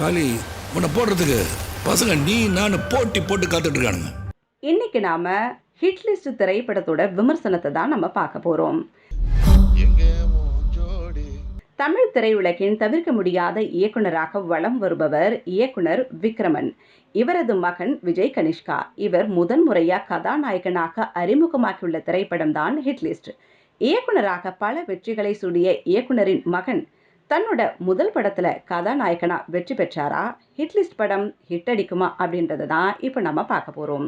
காலி உன்னை போடுறதுக்கு பசங்க நீ நான் போட்டி போட்டு காத்துட்டு இருக்கானுங்க இன்னைக்கு நாம ஹிட் லிஸ்ட் திரைப்படத்தோட விமர்சனத்தை தான் நம்ம பார்க்க போறோம். தமிழ் திரையுலகின் தவிர்க்க முடியாத இயக்குனராக வலம் வருபவர் இயக்குனர் விக்ரமன். இவரது மகன் விஜய் கனிஷ்கா. இவர் முதன் முறையா கதாநாயகனாக அறிமுகமாக்கியுள்ள திரைப்படம் தான் ஹிட் லிஸ்ட் இயக்குனராக பல வெற்றிகளை சூடிய இயக்குனரின் மகன் தன்னோட முதல் படத்தில் கதாநாயகனா வெற்றி பெற்றாரா? ஹிட்லிஸ்ட் படம் ஹிட் அடிக்குமா? அப்படின்றத தான் இப்போ நம்ம பார்க்க போகிறோம்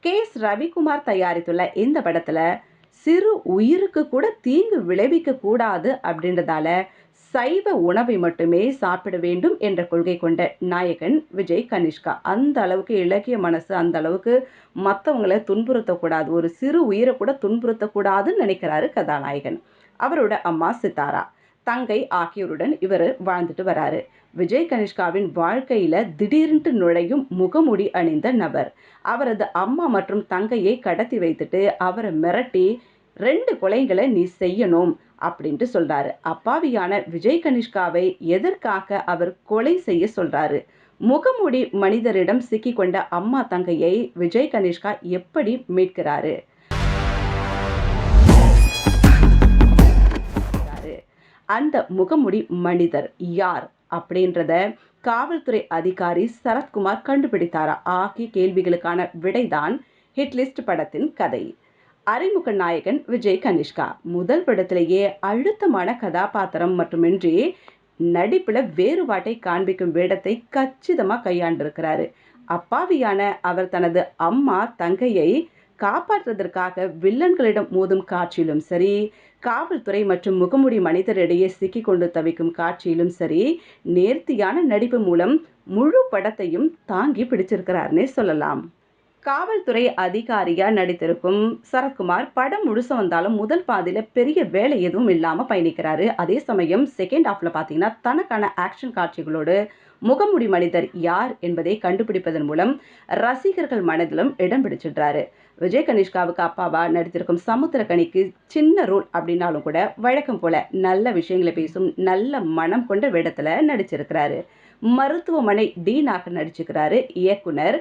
கே. எஸ். ரவிக்குமார் தயாரித்துள்ள இந்த படத்தில் சிறு உயிருக்கு கூட தீங்கு விளைவிக்க கூடாது அப்படின்றதால சைவ உணவை மட்டுமே சாப்பிட வேண்டும் என்ற கொள்கை கொண்ட நாயகன் விஜய் கனிஷ்கா. அந்த அளவுக்கு இலக்கிய மனசு அந்த அளவுக்கு மற்றவங்களை துன்புறுத்தக்கூடாது. ஒரு சிறு உயிரை கூட துன்புறுத்தக்கூடாதுன்னு நினைக்கிறாரு கதாநாயகன். அவரோட அம்மா சித்தாரா. தங்கை ஆகியோருடன் இவர் வாழ்ந்துட்டு வராரு. விஜய் கனிஷ்காவின் வாழ்க்கையில திடீர்னு நுழையும் முகமுடி அணிந்த நபர். அவரது அம்மா மற்றும் தங்கையை கடத்தி வைத்துட்டு அவரை மிரட்டி ரெண்டு கொலைகளை நீ செய்யணும் அப்படின்ட்டு சொல்றாரு. அப்பாவியான விஜய் கனிஷ்காவை எதற்காக அவர் கொலை செய்ய சொல்றாரு? முகமூடி மனிதரிடம் சிக்கிக்கொண்ட அம்மா தங்கையை விஜய் கனிஷ்கா எப்படி மீட்கிறாரு? அந்த முகமுடி மனிதர் யார் அப்படின்றத காவல்துறை அதிகாரி சரத்குமார் கண்டுபிடித்தாரா? ஆகிய கேள்விகளுக்கான விடைதான் ஹிட்லிஸ்ட் படத்தின் கதை. அறிமுக நாயகன் விஜய் கனிஷ்கா. முதல் படத்திலேயே அழுத்தமான கதாபாத்திரம் மட்டுமின்றி நடிப்பில் வேறுபாட்டை காண்பிக்கும் வேடத்தை கச்சிதமாக கையாண்டிருக்கிறாரு. அப்பாவியான அவர் தனது அம்மா தங்கையை காப்பாற்றுவதற்காக வில்லன்களிடம் மோதும் காட்சியிலும் சரி காவல்துறை மற்றும் முகமுடி மனிதரிடையே சிக்கிக் கொண்டு தவிக்கும் காட்சியிலும் சரி நேர்த்தியான நடிப்பு மூலம் முழு படத்தையும் தாங்கி பிடிச்சிருக்கிறார்னே சொல்லலாம். காவல்துறை அதிகாரியாக நடித்திருக்கும் சரத்குமார் படம் முழுசு வந்தாலும் முதல் பாதியில் பெரிய வேலை எதுவும் இல்லாமல் பயணிக்கிறாரு. அதே சமயம் செகண்ட் ஹாஃப்ல பார்த்தீங்கன்னா தனக்கான ஆக்ஷன் காட்சிகளோடு முகமுடி மனிதர் யார் என்பதை கண்டுபிடிப்பதன் மூலம் ரசிகர்கள் மனதிலும் இடம் பிடிச்சிடுறாரு. விஜய் கனிஷ்காவுக்கு அப்பாவா நடித்திருக்கும் சமுத்திரக்கனிக்கு சின்ன ரோல் அப்படின்னாலும் கூட வழக்கம் போல நல்ல விஷயங்களை பேசும் நல்ல மனம் கொண்ட வேடத்தில் நடிச்சிருக்கிறாரு. மருத்துவமனை டீனாக நடிச்சுக்கிறாரு இயக்குனர்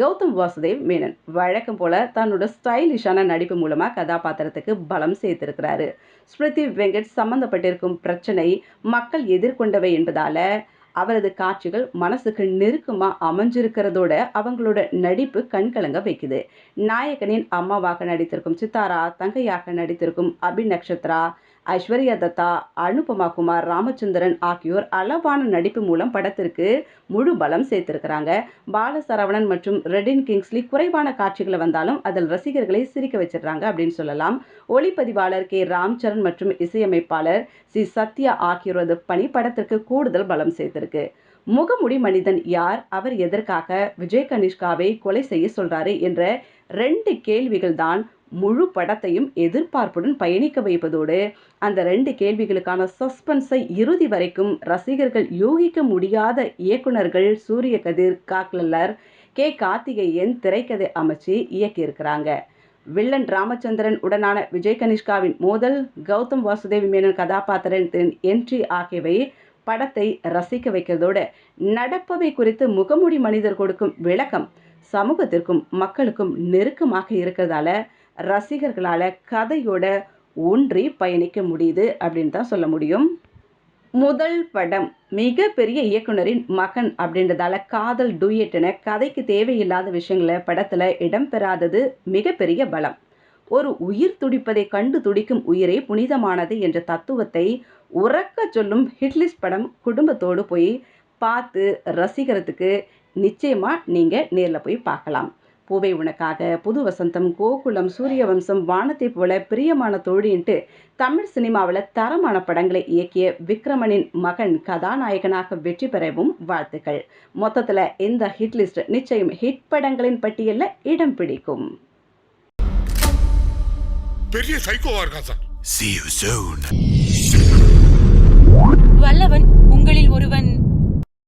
கௌதம் வாசுதேவ் மேனன். வழக்கம் போல தன்னோட ஸ்டைலிஷான நடிப்பு மூலமா கதாபாத்திரத்துக்கு பலம் சேர்த்திருக்கிறாரு. ஸ்மிருதி வெங்கட் சம்பந்தப்பட்டிருக்கும் பிரச்சனை மக்கள் எதிர்கொண்டவை என்பதால அவரது காட்சிகள் மனசுக்கு நெருக்கமா அமைஞ்சிருக்கிறதோட அவங்களோட நடிப்பு கண்கலங்க வைக்குது. நாயகனின் அம்மாவாக நடித்திருக்கும் சித்தாரா தங்கையாக நடித்திருக்கும் அபி நக்ஷத்ரா ஐஸ்வர்யா தத்தா அனுபமா குமார் ராமச்சந்திரன் ஆகியோர் அளவான நடிப்பு மூலம் படத்திற்கு முழு பலம் சேர்த்திருக்கிறாங்க. பாலசரவணன் மற்றும் ரெடின் கிங்ஸ்லி குறைவான காட்சிகளை வந்தாலும் அதில் ரசிகர்களை சிரிக்க வச்சிடுறாங்க அப்படின்னு சொல்லலாம். ஒளிப்பதிவாளர் கே. ராம்சரண் மற்றும் இசையமைப்பாளர் சி. சத்யா ஆகியோரது பணி படத்திற்கு கூடுதல் பலம் சேர்த்திருக்கு. முகமுடி மனிதன் யார்? அவர் எதற்காக விஜய் கனிஷ்காவை கொலை செய்ய சொல்றாரு என்ற ரெண்டு கேள்விகள் தான் முழு படத்தையும் எதிர்பார்ப்புடன் பயணிக்க வைப்பதோடு அந்த ரெண்டு கேள்விகளுக்கான சஸ்பென்ஸை இறுதி வரைக்கும் ரசிகர்கள் யூகிக்க முடியாத இயக்குனர்கள் சூரிய கதிர் காக்லல்லர் கே. கார்த்திகேயன் திரைக்கதை அமைச்சு இயக்கியிருக்கிறாங்க. வில்லன் ராமச்சந்திரன் உடனான விஜய் கனிஷ்காவின் மோதல் கௌதம் வாசுதேவி மேனன் கதாபாத்திரத்தின் என்ட்ரி ஆகியவை படத்தை ரசிக்க வைக்கிறதோடு நடப்பவை குறித்து முகமூடி மனிதர் கொடுக்கும் விளக்கம் சமூகத்திற்கும் மக்களுக்கும் நெருக்கமாக இருக்கிறதால ரசிகர்களால் கதையோட ஒன்றி பயணிக்க முடியுது அப்படின்னு தான் சொல்ல முடியும். முதல் படம் மிகப்பெரிய இயக்குனரின் மகன் அப்படின்றதால காதல் டூயட் என கதைக்கு தேவையில்லாத விஷயங்களை படத்தில் இடம்பெறாதது மிகப்பெரிய பலம். ஒரு உயிர் துடிப்பதை கண்டு துடிக்கும் உயிரே புனிதமானது என்ற தத்துவத்தை உறக்க சொல்லும் ஹிட்லிஸ்ட் படம் குடும்பத்தோடு போய் பார்த்து ரசிக்கிறதுக்கு நிச்சயமாக நீங்கள் நேரில் போய் பார்க்கலாம். பூவை உனக்காக புது வசந்தம் கோகுலம் சூரியவம்சம் வானத்தை போல பிரியமான தோழின்ட்டு தமிழ் சினிமாவில் தரமான படங்களை இயக்கிய விக்ரமனின் மகன் கதாநாயகனாக வெற்றி பெறவும் வாழ்த்துக்கள். மொத்தத்தில் இந்த ஹிட் லிஸ்ட் நிச்சயம் ஹிட் படங்களின் பட்டியலில் இடம் பிடிக்கும். பெரிய சைக்கோவா இருக்கான் சார். See you soon. வல்லவன் உங்களில் ஒருவன்